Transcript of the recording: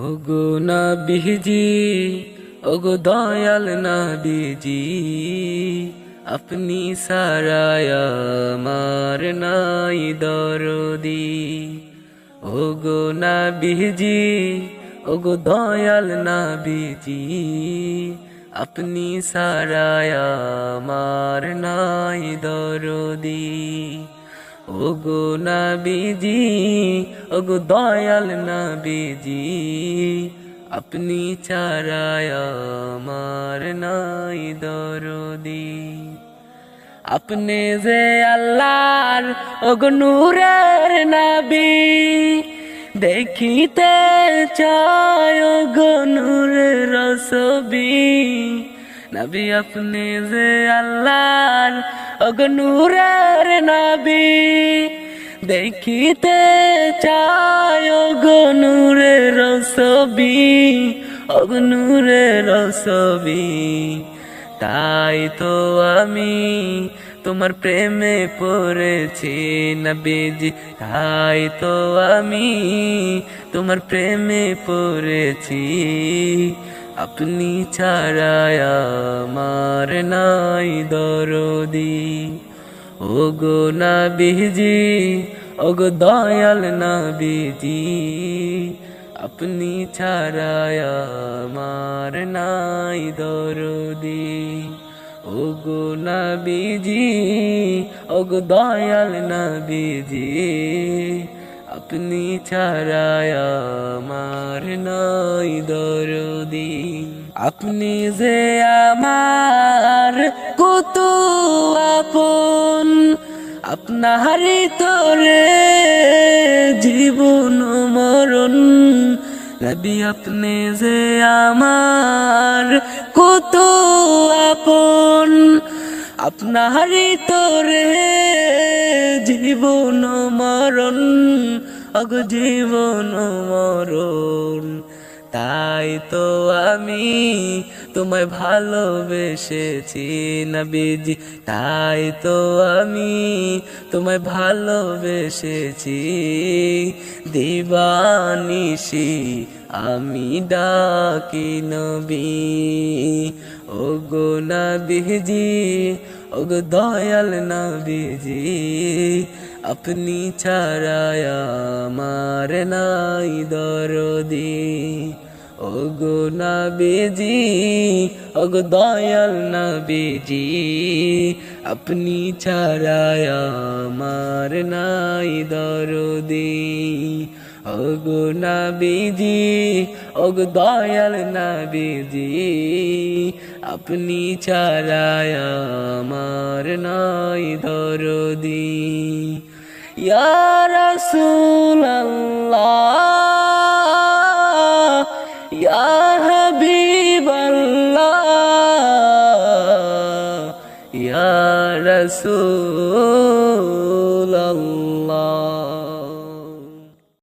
ওগো না বিজি ওগো দয়াল না বিজি আপনি সারায়া মার নাই দরদি। ওগো না বিজি ওগো দয়াল না বিজি আপনি সারায়া মার নাই দরদি। ওগো নবীজি, ওগো দয়াল নবীজি, আপনি চারায় আমার নাই দরদি। আপনি যে আল্লাহর, ওগো নূরের নবী, দেখিতে চায় ওগো নূরের রসবি। নবী, আপনি যে আল্লাহর, ওগো নূরের নবী, দেখিতে চায় ওগো নূরের রসবি ওগো নূরের রসবি। তাই তো আমি তোমার প্রেমে পড়েছি নবীজি, তাই তো আমি তোমার প্রেমে পড়েছি। আপনি ছাড়ায় আমার নাই দরদি। ওগো নবীজি, ওগো দয়াল নবীজি, আপনি ছাড়ায় আমার নাই দরদি। ওগো নবীজি, ওগো দয়াল নবীজি, আপনি ছাড়ায় আমার নাই দরদি। আপনি যে আমার কত আপনারই তোরে জীবন মরণ। নবী আপনি যে আমার কত আপন। আপনারই তোরে জীবন মরণ, অগ জীবন মরণ। তাই তো আমি তোমায় ভালোবেসেছি নবীজি। তাই তো আমি তোমায় ভালোবেসেছি। দিবানিসি আমি ডাকি নবী। ও গো নবীজি ও গো দয়াল নবীজি, আপনি ছাড়ায় আমার নাই দরদি। ও গো নবীজি ও গো দয়াল নবীজি, আপনি ছাড়ায় আমার নাই দরদি। ওগো নবীজি ও গো দয়াল নবীজি, আপনি ছাড়ায় আমার নাই দরদি। ইয়া রাসূলুল্লাহ ইয়া হাবিবাল্লাহ ইয়া রাসূলুল্লাহ